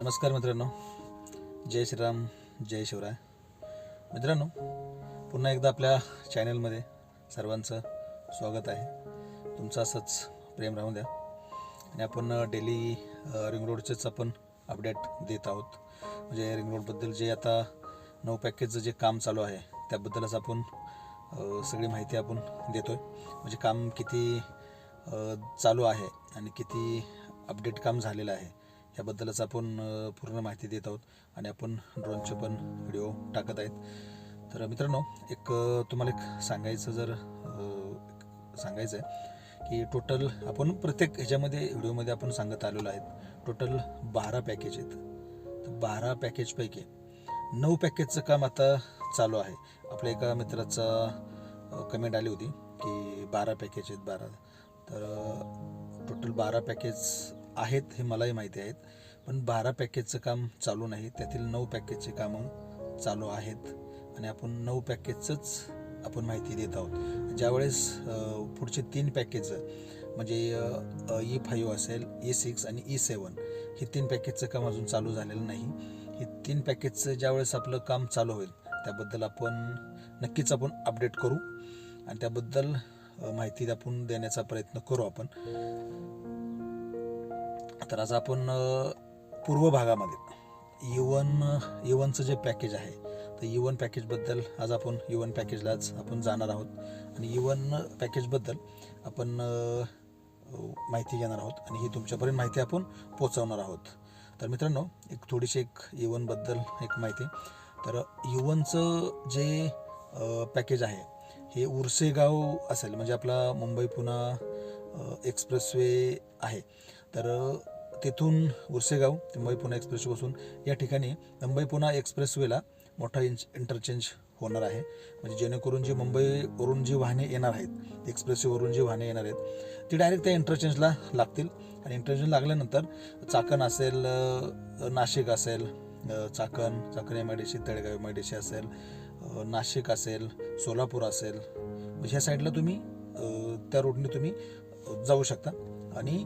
नमस्कार मित्रांनो. जय श्रीराम जय शिवराय. मित्रांनो पुन्हा एकदा आपल्या चॅनलमध्ये सर्वांचं स्वागत आहे. तुमचं असंच प्रेम राहून द्या. आणि आपण डेली रिंग रोडचेच आपण अपडेट देत आहोत. म्हणजे रिंग रोडबद्दल जे आता नऊ पॅकेजचं जे काम चालू आहे त्याबद्दलच आपण सगळी माहिती आपण देतो आहे म्हणजे काम किती चालू आहे आणि किती अपडेट काम झालेलं आहे. याबद्दलच आपण पूर्ण माहिती देत आहोत आणि आपण ड्रोनचे पण व्हिडिओ टाकत आहेत. तर मित्रांनो एक तुम्हाला एक सांगायचं जर सांगायचं आहे की टोटल आपण प्रत्येक ह्याच्यामध्ये व्हिडिओमध्ये आपण सांगत आलेलो आहेत. टोटल बारा पॅकेज आहेत. तर बारा पॅकेजपैकी नऊ पॅकेजचं काम आता चालू आहे. आपल्या एका मित्राचा कमेंट आली होती की बारा पॅकेज आहेत बारा. तर टोटल बारा पॅकेज आहेत हे मलाही माहिती आहेत. पण बारा पॅकेजचं काम चालू नाही. त्यातील नऊ पॅकेजचे कामं चालू आहेत. आणि आपण नऊ पॅकेजचंच आपण माहिती देत आहोत. ज्यावेळेस पुढचे तीन पॅकेज म्हणजे ई फाईव्ह e असेल e ई सिक्स आणि e ई सेवन हे तीन पॅकेजचं काम अजून चालू झालेलं नाही. हे तीन पॅकेजचं ज्यावेळेस आपलं काम चालू होईल त्याबद्दल आपण नक्कीच आपण अपडेट करू. आणि त्याबद्दल माहिती आपण देण्याचा प्रयत्न करू आपण. तर आज आपण पूर्व भागामध्ये e युवन युवनचं e जे पॅकेज आहे तर e युवन पॅकेजबद्दल आज आपण युवन पॅकेजलाच आपण जाणार आहोत. आणि युवन पॅकेजबद्दल आपण माहिती घेणार आहोत. आणि ही तुमच्यापर्यंत माहिती आपण पोचवणार आहोत. तर मित्रांनो एक थोडीशी एक युवनबद्दल एक माहिती. तर युवनचं जे पॅकेज आहे हे उर्सेगाव असेल म्हणजे आपला मुंबई पुणा एक्सप्रेसवे आहे. तर तिथून उर्सेगाव ते मुंबई पुणे एक्सप्रेसवेपासून या ठिकाणी मुंबई पुणा एक्सप्रेसवेला मोठा इंच इंटरचेंज होणार आहे. म्हणजे जेणेकरून जी मुंबईवरून जी वाहने येणार आहेत एक्सप्रेसवेवरून जी वाहने येणार आहेत ती डायरेक्ट त्या इंटरचेंजला लागतील. आणि इंटरचेंज लागल्यानंतर चाकण असेल नाशिक असेल Chakan Chakan M I D C Talegaon M I D C असेल नाशिक असेल सोलापूर असेल म्हणजे ह्या साईडला तुम्ही त्या रोडने तुम्ही जाऊ शकता. आणि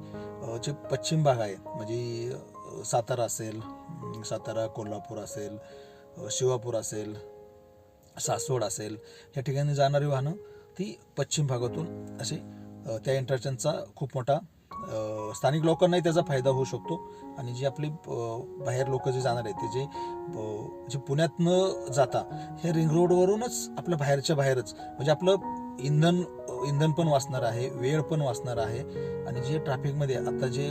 जे पश्चिम भाग आहे म्हणजे सातारा असेल सातारा कोल्हापूर असेल शिवापूर असेल सासवड असेल या ठिकाणी जाणारी वाहनं ती पश्चिम भागातून अशी त्या इंटरचेंजचा खूप मोठा स्थानिक लोकांनाही त्याचा फायदा होऊ शकतो. आणि जी आपली बाहेर लोक जे जाणार आहेत ते जे जे पुण्यात न जाता हे रिंग रोडवरूनच आपल्या बाहेरच्या बाहेरच म्हणजे आपलं इंधन इंधन पण वाचणार आहे वेळ पण वाचणार आहे. आणि जे ट्रॅफिकमध्ये आता जे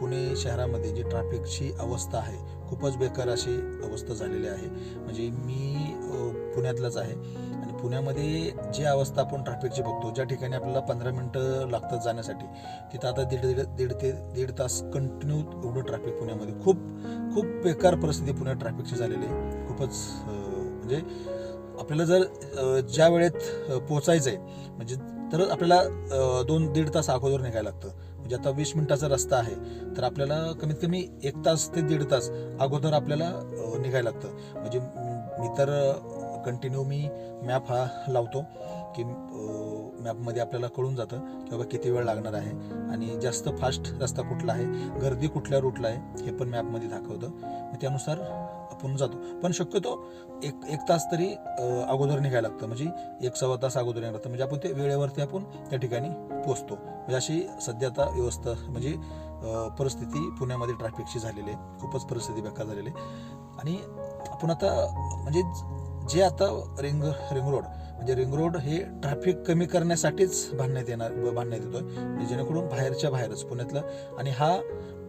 पुणे शहरामध्ये जी ट्रॅफिकची अवस्था आहे खूपच बेकार अशी अवस्था झालेली आहे. म्हणजे मी पुण्यातलाच आहे. आणि पुण्यामध्ये जी अवस्था आपण ट्रॅफिकची बघतो ज्या ठिकाणी आपल्याला पंधरा मिनटं लागतात जाण्यासाठी तिथं आता दीड दीड दीड ते दीड तास कंटिन्यू एवढं ट्रॅफिक पुण्यामध्ये. खूप खूप बेकार परिस्थिती पुण्यात ट्रॅफिकची झालेली आहे. खूपच म्हणजे आपल्याला जर ज्या वेळेत पोचायचं आहे म्हणजे तर आपल्याला दोन दीड तास अगोदर निघायला लागतं. म्हणजे आता वीस मिनिटाचा रस्ता आहे तर आपल्याला कमीत कमी एक तास ते दीड तास अगोदर आपल्याला निघायला लागतं. म्हणजे मी तर कंटिन्यू मी मॅप हा लावतो. की मॅपमध्ये आपल्याला कळून जातं की बाबा किती वेळ लागणार आहे आणि जास्त फास्ट रस्ता कुठला आहे गर्दी कुठल्या रूटला आहे हे पण मॅपमध्ये दाखवतं. मग त्यानुसार आपण जातो. पण शक्यतो एक एक तास तरी अगोदर निघायला लागतं. म्हणजे एक सव्वा तास अगोदर निघायला लागतं. म्हणजे आपण ते वेळेवरती आपण त्या ठिकाणी पोचतो म्हणजे अशी सध्या आता व्यवस्था म्हणजे परिस्थिती पुण्यामध्ये ट्रॅफिकची झालेली आहे. खूपच परिस्थिती बेकार झालेली आहे. आणि आपण आता म्हणजे जे आता रिंग रिंग रोड म्हणजे रिंग रोड हे ट्रॅफिक कमी करण्यासाठीच बांधण्यात येणार बांधण्यात येतोय. आहे जेणेकरून बाहेरच्या बाहेरच पुण्यातलं. आणि हा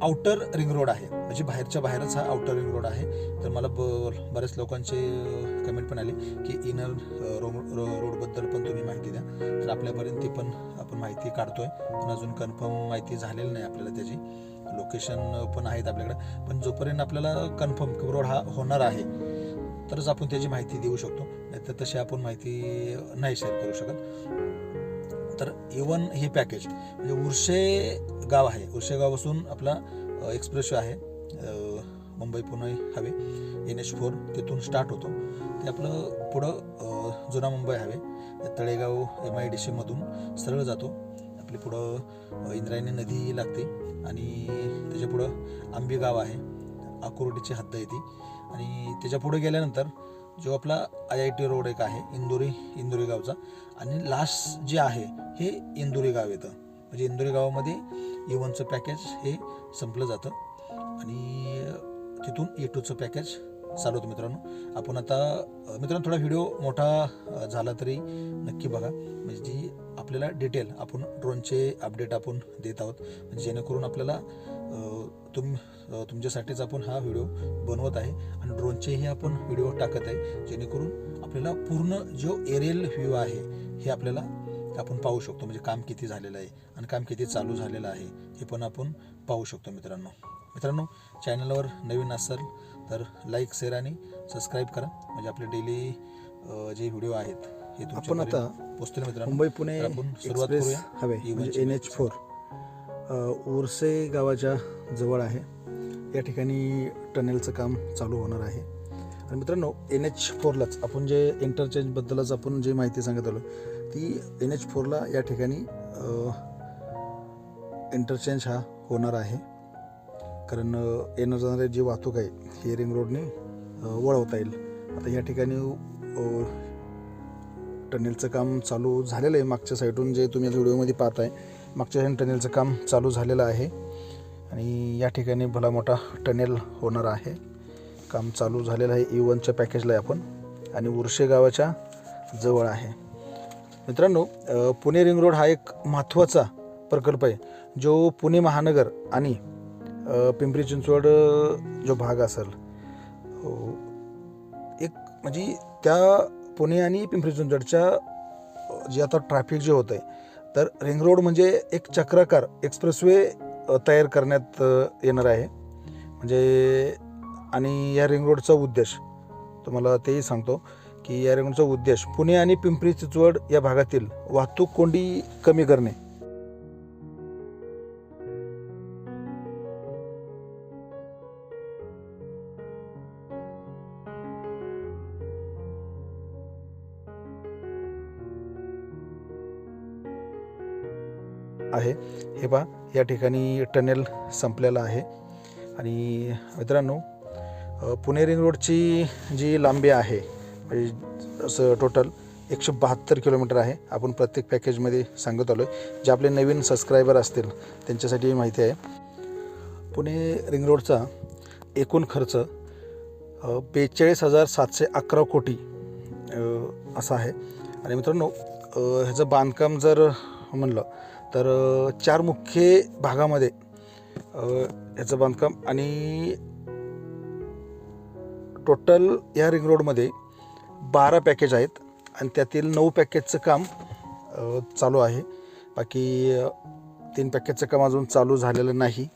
आउटर रिंग रोड आहे. म्हणजे बाहेरच्या बाहेरच हा आउटर रिंग रोड आहे. तर मला ब बऱ्याच लोकांचे कमेंट पण आले की इनर रोडबद्दल पण तुम्ही माहिती द्या. तर आपल्यापर्यंत ती पण आपण माहिती काढतोय. पण अजून कन्फर्म माहिती झालेली नाही आपल्याला त्याची. लोकेशन पण आहेत आपल्याकडे. पण जोपर्यंत आपल्याला कन्फर्म रोड हा होणार आहे तरच आपण त्याची माहिती देऊ शकतो. नाहीतर तशी आपण माहिती नाही शेअर करू शकत. तर इवन हे पॅकेज म्हणजे उर्शे गाव आहे. उर्शे गावापासून आपला एक्सप्रेस आहे. Mumbai Pune highway. N H four तिथून स्टार्ट होतो. ते आपलं पुढं जुना Mumbai highway. Talegaon M I D सीमधून सरळ जातो. आपली पुढं इंद्रायणी नदी लागते. आणि त्याच्या पुढं आंबी गाव आहे. आकुर्डीची हद्द येते आणि त्याच्या पुढे गेल्यानंतर जो आपला आय आय टी रोड एक आहे इंदोरी इंदोरी गावचा. आणि लास्ट जे आहे हे इंदोरी गाव येतं. म्हणजे इंदोरी गावामध्ये e इवनचं पॅकेज हे संपलं जातं. आणि तिथून ए टूचं पॅकेज चालू होतं मित्रांनो. आपण आता मित्रांनो थोडा व्हिडिओ मोठा झाला तरी नक्की बघा. म्हणजे जी आपल्याला डिटेल आपण ड्रोनचे अपडेट आपण देत आहोत म्हणजे जेणेकरून आपल्याला तुम तुमच्यासाठीच आपण हा व्हिडिओ बनवत आहे आणि ड्रोनचेही आपण व्हिडिओ टाकत आहे जेणेकरून आपल्याला पूर्ण जो एरियल व्ह्यू आहे हे आपल्याला आपण पाहू शकतो. म्हणजे काम किती झालेलं आहे आणि काम किती चालू झालेलं आहे हे पण आपण पाहू शकतो मित्रांनो. मित्रांनो चॅनलवर नवीन असाल तर लाईक शेअर आणि सबस्क्राईब करा. म्हणजे आपले डेली जे व्हिडिओ आहेत हे आपण आता पोहोचतील मित्रांनो. मुंबई पुणे आपण सुरुवात करूया. हवे E1 म्हणजे. एन एच फोर उर्से गावाच्या जवळ आहे. या ठिकाणी टनेलचं काम चालू होणार आहे. आणि मित्रांनो एन एच फोरलाच आपण जे इंटरचेंजबद्दलच आपण जे माहिती सांगत आलो ती एन एच फोरला या ठिकाणी इंटरचेंज हा होणार आहे. कारण येणं जाणारे जी वाहतूक आहे ही रिंग रोडने वळवता येईल. आता या ठिकाणी टनेलचं काम चालू झालेलं आहे. मागच्या साईडून जे तुम्ही व्हिडिओमध्ये पाहताय मागच्या साईडून टनेलचं काम चालू झालेलं आहे. आणि या ठिकाणी भला मोठा टनेल होणार आहे. काम चालू झालेलं आहे. ई वनच्या पॅकेजला आहे आपण. आणि उर्शे गावाच्या जवळ आहे. मित्रांनो पुणे रिंग रोड हा एक महत्त्वाचा प्रकल्प आहे. जो पुणे महानगर आणि पिंपरी चिंचवड जो भाग असेल एक म्हणजे त्या पुणे आणि पिंपरी चिंचवडच्या जे आता ट्रॅफिक जे होतं आहे तर रिंग रोड म्हणजे एक चक्राकार एक्सप्रेसवे तयार करण्यात येणार आहे. म्हणजे आणि या रिंग रोडचा उद्देश तुम्हाला तेही सांगतो की या रिंग रोडचा उद्देश पुणे आणि पिंपरी चिंचवड या भागातील वाहतूक कोंडी कमी करणे हे पहा या ठिकाणी टनेल संपलेलं आहे. आणि मित्रांनो पुणे रिंग रोडची जी लांबी आहे म्हणजे असं टोटल एकशे बहात्तर किलोमीटर आहे. आपण प्रत्येक पॅकेजमध्ये सांगत आलो आहे जे आपले नवीन सबस्क्रायबर असतील त्यांच्यासाठी माहिती आहे. पुणे रिंग रोडचा एकूण खर्च बेचाळीस हजार सातशे अकरा कोटी असा आहे. आणि मित्रांनो ह्याचं बांधकाम जर म्हणलं तर चार मुख्य भागामध्ये याचं ह्याचं बांधकाम आणि टोटल या रिंग रोडमध्ये बारा पॅकेज आहेत आणि त्यातील नऊ पॅकेजचं काम चालू आहे. बाकी तीन पॅकेजचं काम अजून चालू झालेलं नाही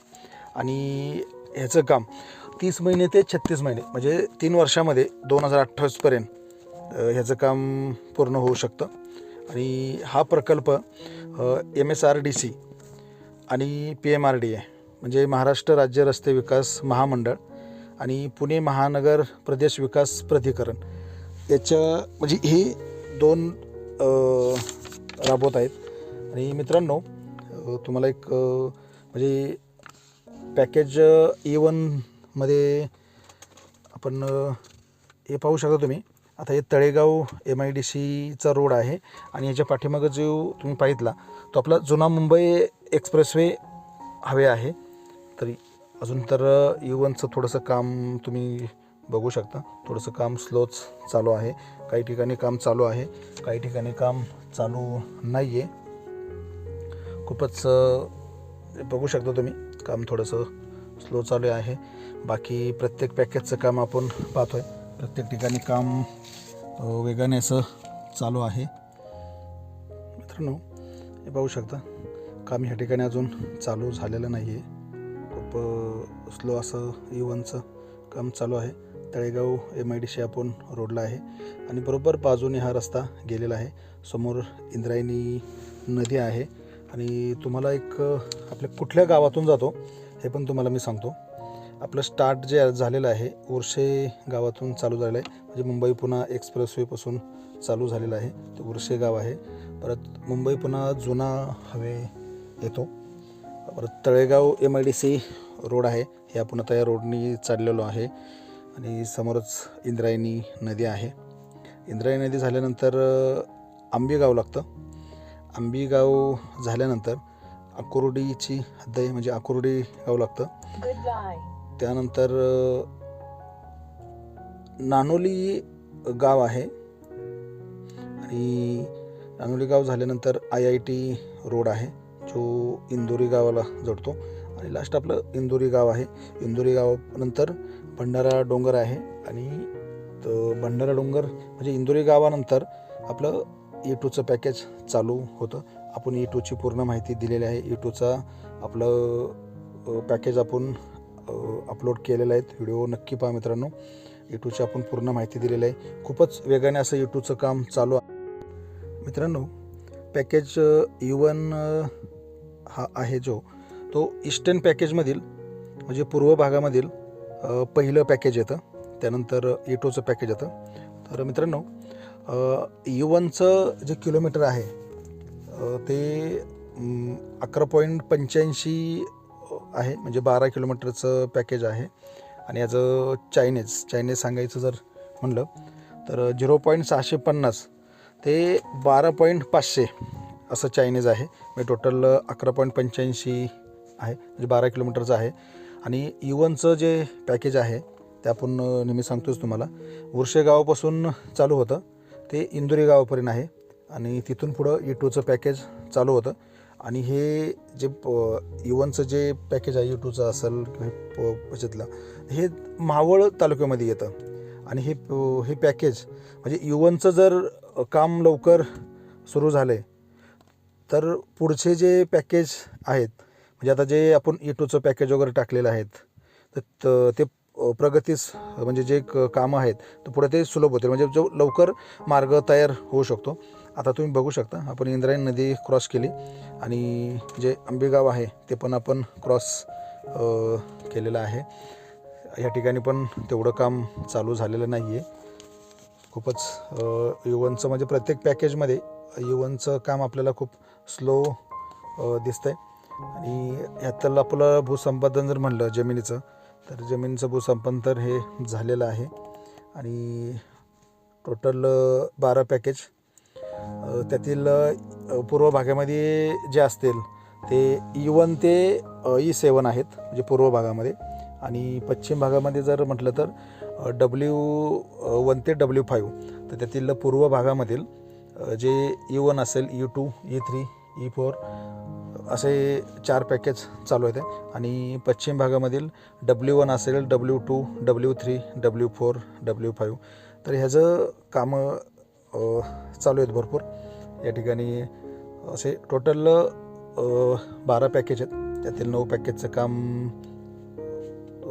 आणि ह्याचं काम तीस महिने ते छत्तीस महिने म्हणजे तीन वर्षामध्ये दोन हजार अठ्ठावीसपर्यंत ह्याचं काम पूर्ण होऊ शकतं. आणि हा प्रकल्प M S R D C आणि P M R D A म्हणजे महाराष्ट्र राज्य रस्ते विकास महामंडळ आणि पुणे महानगर प्रदेश विकास प्राधिकरण याच्या म्हणजे हे दोन राबवत आहेत. आणि मित्रांनो तुम्हाला एक म्हणजे पॅकेज ए वनमध्ये आपण हे पाहू शकता तुम्ही. आता हे तळेगाव एम आय डी सीचा रोड आहे आणि याच्या पाठीमागं जो तुम्ही पाहितला तो आपला जुना मुंबई एक्सप्रेसवे हवे आहे. तरी अजून तर युवनचं थोडंसं काम तुम्ही बघू शकता. थोडंसं काम स्लोच चालू आहे. काही ठिकाणी काम चालू आहे काही ठिकाणी काम चालू नाही आहे खूपच बघू शकता तुम्ही काम थोडंसं स्लो चालू आहे. बाकी प्रत्येक पॅकेजचं काम आपण पाहतो आहे प्रत्येक ठिकाणी काम वेगाने असं चालू आहे. मित्रांनो हे पाहू शकता काम ह्या ठिकाणी अजून चालू झालेलं नाही आहे खूप स्लो असं e इव्हनचं काम चालू आहे. Talegaon M I D C आपण रोडला आहे आणि बरोबर बाजूने हा रस्ता गेलेला आहे. समोर इंद्रायणी नदी आहे आणि तुम्हाला एक आपल्या कुठल्या गावातून जातो हे पण तुम्हाला मी सांगतो. आपलं स्टार्ट जे झालेलं आहे उर्शे गावातून चालू झालेलं आहे. म्हणजे मुंबई पुन्हा एक्सप्रेसवेपासून चालू झालेलं आहे. ते उर्शे गाव आहे. परत मुंबई पुन्हा जुना हवे येतो. परत Talegaon M I D C road आहे. हे आपण आता या रोडनी चाललेलो आहे. आणि समोरच इंद्रायणी नदी आहे. इंद्रायणी नदी झाल्यानंतर आंबेगाव लागतं. आंबेगाव झाल्यानंतर अकुर्डीची हद्द आहे. म्हणजे अकुर्डी गाव लागतं. त्यानंतर नानोली गाव आहे. आणि नानोली गाव झाल्यानंतर आय आय टी रोड आहे जो इंदोरी गावाला जोडतो. आणि लास्ट आपलं इंदोरी गाव आहे. इंदोरी गावानंतर भंडारा डोंगर आहे. आणि भंडारा डोंगर म्हणजे इंदोरी गावानंतर आपलं ई टूचं पॅकेज चालू होतं. आपण e ई टूची पूर्ण माहिती दिलेली आहे. E ई टूचा आपलं पॅकेज आपण अपलोड केलेले आहेत. व्हिडिओ नक्की पहा मित्रांनो. यूट्यूबची आपण पूर्ण माहिती दिलेली आहे. खूपच वेगाने असं यूट्यूबचं काम चालू आहे. मित्रांनो पॅकेज इवन e हा आहे जो. तो ईस्टर्न पॅकेजमधील म्हणजे पूर्व भागामधील पहिलं पॅकेज येतं. त्यानंतर e इटोचं पॅकेज येतं. तर मित्रांनो युवनचं e जे किलोमीटर आहे ते अकरा पॉईंट पंच्याऐंशी आहे म्हणजे बारा किलोमीटरचं पॅकेज आहे. आणि याचं चायनीज चायनीज सांगायचं जर म्हणलं तर झिरो पॉईंट सहाशे पन्नास ते बारा पॉईंट पाचशे असं चायनीज आहे. म्हणजे टोटल अकरा पॉईंट पंच्याऐंशी आहे म्हणजे बारा किलोमीटरचं आहे. आणि e इवनचं जे पॅकेज आहे ते आपण नेहमी सांगतोच तुम्हाला. उर्शे गावापासून चालू होतं. ते इंदुरी गावापर्यंत आहे. आणि तिथून पुढं e ई टूचं पॅकेज चालू होतं. आणि हे जे प इवनचं जे पॅकेज आहे यू टूचं असेल किंवा हे प- ह्याच्यातलं हे मावळ तालुक्यामध्ये येतं. आणि हे प- हे पॅकेज म्हणजे युवनचं जर काम लवकर सुरू झाले तर पुढचे जे पॅकेज आहेत म्हणजे आता जे आपण ई टूचं पॅकेज वगैरे टाकलेलं आहेत तर त- ते प्रगतीस म्हणजे जे क कामं आहेत तर पुढे ते सुलभ होतील. म्हणजे जो लवकर मार्ग तयार होऊ शकतो. आता तुम्ही बघू शकता आपण इंद्रायणी नदी क्रॉस केली आणि जे आंबेगाव आहे ते पण आपण क्रॉस केलेलं आहे. या ठिकाणी पण तेवढं काम चालू झालेलं नाही आहे खूपच युवनचं म्हणजे प्रत्येक पॅकेजमध्ये युवनचं काम आपल्याला खूप स्लो दिसतंय. आणि ह्यातलं आपलं भूसंपादन जर म्हणलं जमिनीचं तर जमिनीचं भूसंपादन तर हे झालेलं आहे. आणि टोटल बारा पॅकेज त्यातील पूर्व भागामध्ये जे असतील ते ई वन ते ई सेवन आहेत म्हणजे पूर्व भागामध्ये. आणि पश्चिम भागामध्ये जर म्हटलं तर डब्ल्यू वन ते डब्ल्यू फाईव्ह तर त्यातील पूर्व भागामधील जे ई वन असेल E two E three E four असे चार पॅकेज चालू आहेत. आणि पश्चिम भागामधील डब्ल्यू वन असेल W two W three W four W five तर ह्याचं कामं चालू आहेत भरपूर. या ठिकाणी असे टोटल बारा पॅकेज आहेत. त्यातील नऊ पॅकेजचं काम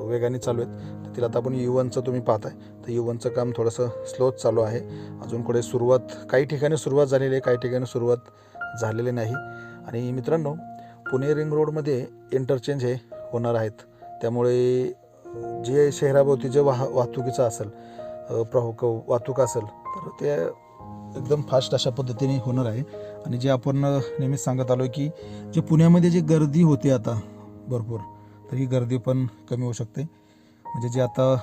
वेगाने चालू आहेत. त्यातील आता आपण युवनचं तुम्ही पाहताय. तर युवनचं काम थोडंसं स्लोच चालू आहे. अजून कुठे सुरुवात काही ठिकाणी सुरुवात झालेली आहे काही ठिकाणी सुरुवात झालेली नाही. आणि मित्रांनो पुणे रिंग रोडमध्ये इंटरचेंज हे होणार आहेत. त्यामुळे जे शहराभोवती जे वाह वाहतुकीचं असेल प्रमुख वाहतूक असेल तर ते एकदम फास्ट अशा पद्धतीने होणार आहे. आणि जे आपण नेहमीच सांगत आलो की जे पुण्यामध्ये जी गर्दी होते आता भरपूर तर ही गर्दी पण कमी होऊ शकते. म्हणजे जे आता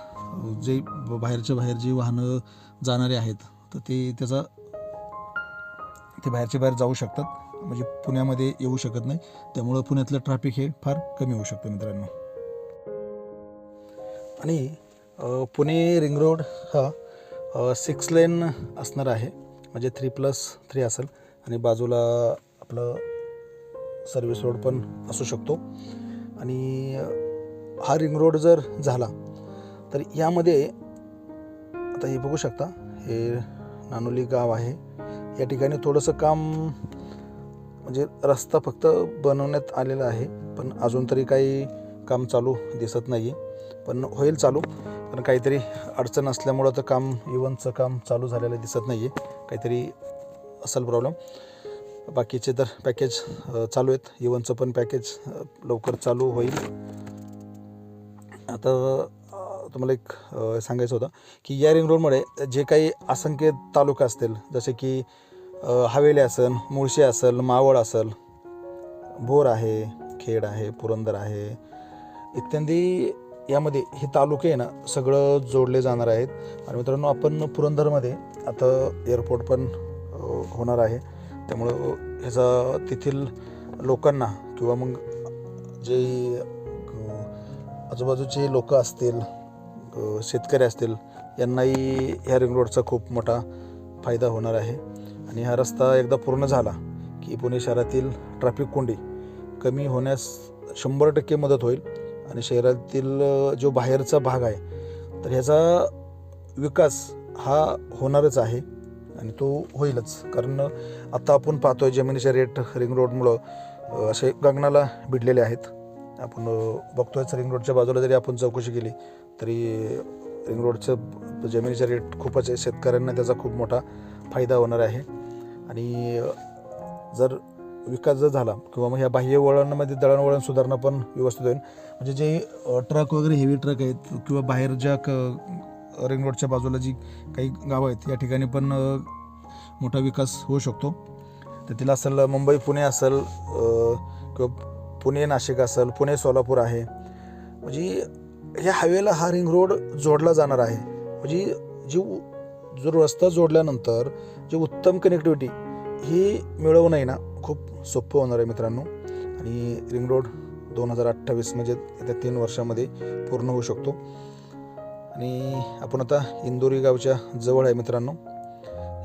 जे बाहेरच्या बाहेर जी वाहनं जाणारे आहेत तर ते त्याचा ते बाहेरच्या बाहेर जाऊ शकतात. म्हणजे पुण्यामध्ये येऊ शकत नाही. त्यामुळं पुण्यातलं ट्रॅफिक हे फार कमी होऊ शकतं मित्रांनो. आणि पुणे रिंग रोड हा सिक्स लेन असणार आहे. म्हणजे थ्री प्लस थ्री असेल. आणि बाजूला आपलं सर्विस रोड पण असू शकतो. आणि हा रिंग रोड जर झाला तर यामध्ये आता हे बघू शकता हे नानोली गाव आहे. या ठिकाणी थोडंसं काम म्हणजे रस्ता फक्त बनवण्यात आलेला आहे. पण अजून तरी काही काम चालू दिसत नाही आहे पण होईल चालू. पण काहीतरी अडचण असल्यामुळं तर काम इव्हनचं काम चालू झालेलं दिसत नाही आहे काहीतरी असेल प्रॉब्लेम बाकीचे तर पॅकेज चालू आहेत. E इवनचं पण पॅकेज लवकर चालू होईल. आता तुम्हाला एक सांगायचं होतं की या रिंग रोडमुळे जे काही असंख्य तालुका असतील जसे की हवेली असेल मुळशी असेल मावळ असेल भोर आहे खेड आहे पुरंदर आहे इत्यादी यामध्ये हे तालुके आहे ना सगळं जोडले जाणार आहेत. आणि मित्रांनो आपण पुरंदरमध्ये आता एअरपोर्ट पण होणार आहे. त्यामुळं ह्याचा तेथील लोकांना किंवा मग जे आजूबाजूचे लोक असतील शेतकरी असतील यांनाही ह्या रिंग रोडचा खूप मोठा फायदा होणार आहे. आणि हा रस्ता एकदा पूर्ण झाला की पुणे शहरातील ट्रॅफिक कोंडी कमी होण्यास शंभर टक्के मदत होईल. आणि शहरातील जो बाहेरचा भाग आहे तर ह्याचा विकास हा होणारच आहे आणि तो होईलच. कारण आता आपण पाहतोय जमिनीचे रेट रिंग रोडमुळं असे गगनाला भिडलेले आहेत. आपण बघतोयच रिंग रोडच्या बाजूला जरी आपण चौकशी केली तरी रिंग रोडचं जमिनीचा रेट खूपच आहे. शेतकऱ्यांना त्याचा खूप मोठा फायदा होणार आहे. आणि जर विकास जर झाला किंवा मग ह्या बाह्य वळणामध्ये दळणवळण सुधारणा पण व्यवस्थित होईल म्हणजे जे ट्रक वगैरे हेवी ट्रक आहेत किंवा बाहेर ज्या क रिंग रोडच्या बाजूला जी काही गावं आहेत या ठिकाणी पण मोठा विकास होऊ शकतो. त्यातील असेल मुंबई पुणे असेल किंवा पुणे नाशिक असेल पुणे सोलापूर आहे. म्हणजे ह्या हायवेला हा रिंग रोड जोडला जाणार आहे. म्हणजे जी जो रस्ता जोडल्यानंतर जी उत्तम कनेक्टिव्हिटी ही मिळवणं आहे ना खूप सोपं होणार आहे मित्रांनो. आणि रिंग रोड दोन हजार अठ्ठावीस म्हणजे येत्या तीन वर्षामध्ये पूर्ण होऊ शकतो. आणि आपण आता इंदोरी गावच्या जवळ आहे मित्रांनो.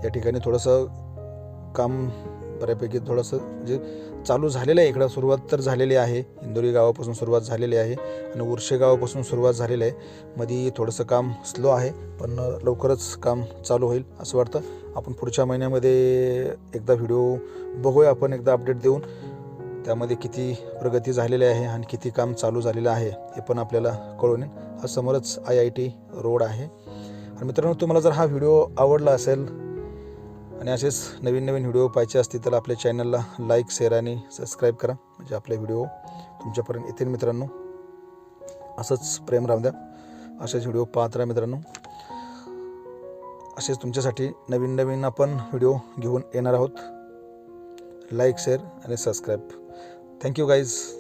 या ठिकाणी थोडंसं काम बऱ्यापैकी थोडंसं म्हणजे चालू झालेलं आहे. इकडं सुरुवात तर झालेली आहे. इंदोरी गावापासून सुरुवात झालेली आहे आणि उर्शे गावापासून सुरुवात झालेली आहे. मध्ये थोडंसं काम स्लो आहे पण लवकरच काम चालू होईल असं वाटतं. आपण पुढच्या महिन्यामध्ये एकदा व्हिडिओ बघूया आपण एकदा अपडेट देऊन. त्यामध्ये किती प्रगती झालेली आहे आणि किती काम चालू झालेलं आहे हे पण आपल्याला कळून येईल. हा समोरच आय आय टी रोड आहे. आणि मित्रांनो तुम्हाला जर हा व्हिडिओ आवडला असेल आणि असेच नवीन नवीन व्हिडिओ पाहिजे असतील तर आपल्या चॅनलला लाईक शेअर आणि सबस्क्राईब करा. म्हणजे आपले व्हिडिओ तुमच्यापर्यंत येतील मित्रांनो. असंच प्रेम राहू द्या. असेच व्हिडिओ पाहत राहा मित्रांनो. असेच तुमच्यासाठी नवीन नवीन आपण व्हिडिओ घेऊन येणार आहोत. लाईक शेअर आणि सबस्क्राईब. Thank you guys.